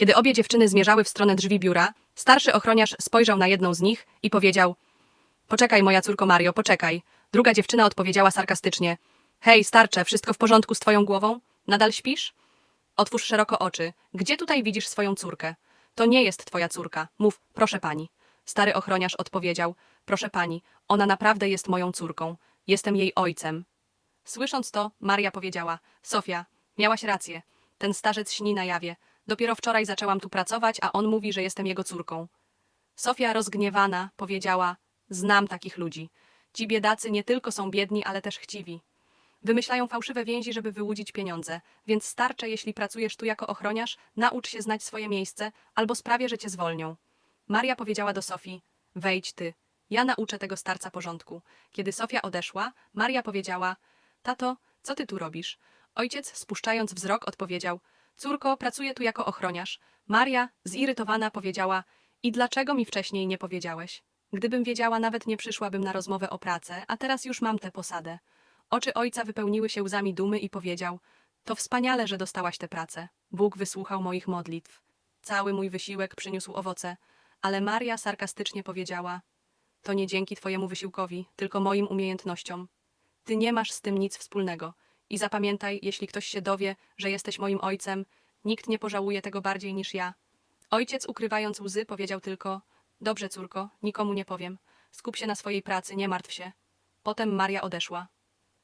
Kiedy obie dziewczyny zmierzały w stronę drzwi biura, starszy ochroniarz spojrzał na jedną z nich i powiedział: Poczekaj, moja córko Mario, poczekaj. Druga dziewczyna odpowiedziała sarkastycznie: Hej, starcze, wszystko w porządku z twoją głową? Nadal śpisz? Otwórz szeroko oczy. Gdzie tutaj widzisz swoją córkę? To nie jest twoja córka. Mów, proszę pani. Stary ochroniarz odpowiedział: Proszę pani, ona naprawdę jest moją córką. Jestem jej ojcem. Słysząc to, Maria powiedziała: Sofia, miałaś rację. Ten starzec śni na jawie. Dopiero wczoraj zaczęłam tu pracować, a on mówi, że jestem jego córką. Sofia rozgniewana powiedziała: Znam takich ludzi. Ci biedacy nie tylko są biedni, ale też chciwi. Wymyślają fałszywe więzi, żeby wyłudzić pieniądze, więc starcze, jeśli pracujesz tu jako ochroniarz, naucz się znać swoje miejsce, albo sprawię, że cię zwolnią. Maria powiedziała do Sofii: Wejdź ty. Ja nauczę tego starca porządku. Kiedy Sofia odeszła, Maria powiedziała: Tato, co ty tu robisz? Ojciec, spuszczając wzrok, odpowiedział: Córko, pracuję tu jako ochroniarz. Maria, zirytowana, powiedziała: I dlaczego mi wcześniej nie powiedziałeś? Gdybym wiedziała, nawet nie przyszłabym na rozmowę o pracę, a teraz już mam tę posadę. Oczy ojca wypełniły się łzami dumy i powiedział: To wspaniale, że dostałaś tę pracę. Bóg wysłuchał moich modlitw. Cały mój wysiłek przyniósł owoce, ale Maria sarkastycznie powiedziała: To nie dzięki twojemu wysiłkowi, tylko moim umiejętnościom. Ty nie masz z tym nic wspólnego. I zapamiętaj, jeśli ktoś się dowie, że jesteś moim ojcem, nikt nie pożałuje tego bardziej niż ja. Ojciec, ukrywając łzy, powiedział tylko: Dobrze, córko, nikomu nie powiem. Skup się na swojej pracy, nie martw się. Potem Maria odeszła.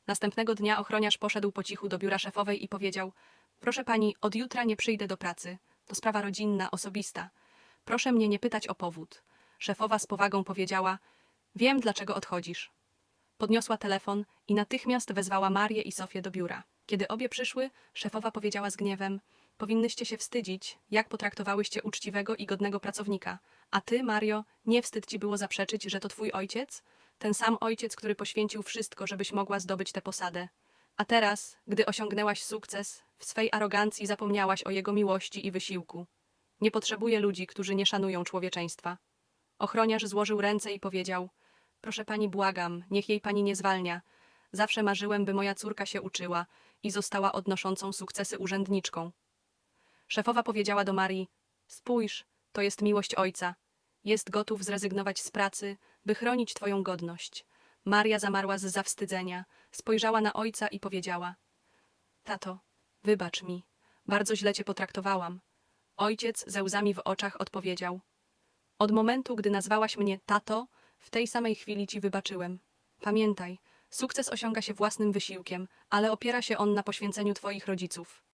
Następnego dnia ochroniarz poszedł po cichu do biura szefowej i powiedział: Proszę pani, od jutra nie przyjdę do pracy. To sprawa rodzinna, osobista. Proszę mnie nie pytać o powód. Szefowa z powagą powiedziała: Wiem, dlaczego odchodzisz. Podniosła telefon i natychmiast wezwała Marię i Sofię do biura. Kiedy obie przyszły, szefowa powiedziała z gniewem: Powinnyście się wstydzić, jak potraktowałyście uczciwego i godnego pracownika. A ty, Mario, nie wstyd ci było zaprzeczyć, że to twój ojciec? Ten sam ojciec, który poświęcił wszystko, żebyś mogła zdobyć tę posadę. A teraz, gdy osiągnęłaś sukces, w swej arogancji zapomniałaś o jego miłości i wysiłku. Nie potrzebuję ludzi, którzy nie szanują człowieczeństwa. Ochroniarz złożył ręce i powiedział: Proszę pani, błagam, niech jej pani nie zwalnia. Zawsze marzyłem, by moja córka się uczyła i została odnoszącą sukcesy urzędniczką. Szefowa powiedziała do Marii: Spójrz, to jest miłość ojca. Jest gotów zrezygnować z pracy, by chronić twoją godność. Maria zamarła z zawstydzenia, spojrzała na ojca i powiedziała: Tato, wybacz mi, bardzo źle cię potraktowałam. Ojciec ze łzami w oczach odpowiedział: Od momentu, gdy nazwałaś mnie tato, w tej samej chwili ci wybaczyłem. Pamiętaj, sukces osiąga się własnym wysiłkiem, ale opiera się on na poświęceniu twoich rodziców.